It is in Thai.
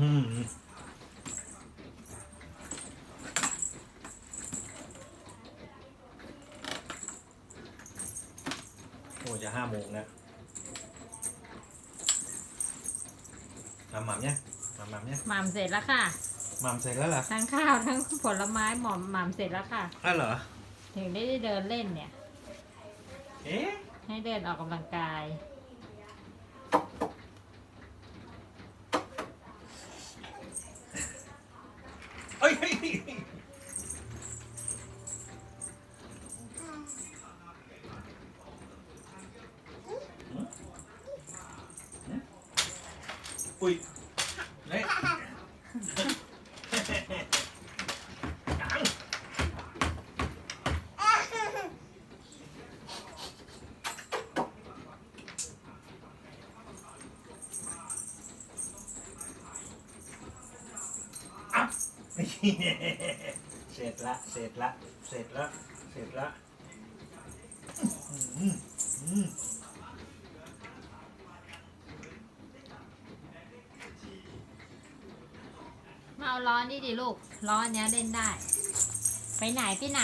อื้อหือโอ้จะห้าโมงแล้วทำหม่ำเนี่ยทำหม่ำเนี่ยหม่ำเสร็จแล้วค่ะ หม่ำเสร็จแล้วเหรอทั้งข้าวทั้งผลไม้หม่อมหม่ำเสร็จแล้วค่ะอ้าวเหรอ ถึงได้เดินเล่นเนี่ย เอ๊ะ ให้เดินออกกำลังกาย เอ้ยเฮ้ยเฮ้ยเฮ้ยอุ้ยเนี่ยยังอะ นี่เสร็จละ เสร็จละ เสร็จละ เสร็จละอืมอืมมาเอาร้อนนี่ดิลูก ร้อนเนี้ยเล่นได้ ไปไหนไปไหน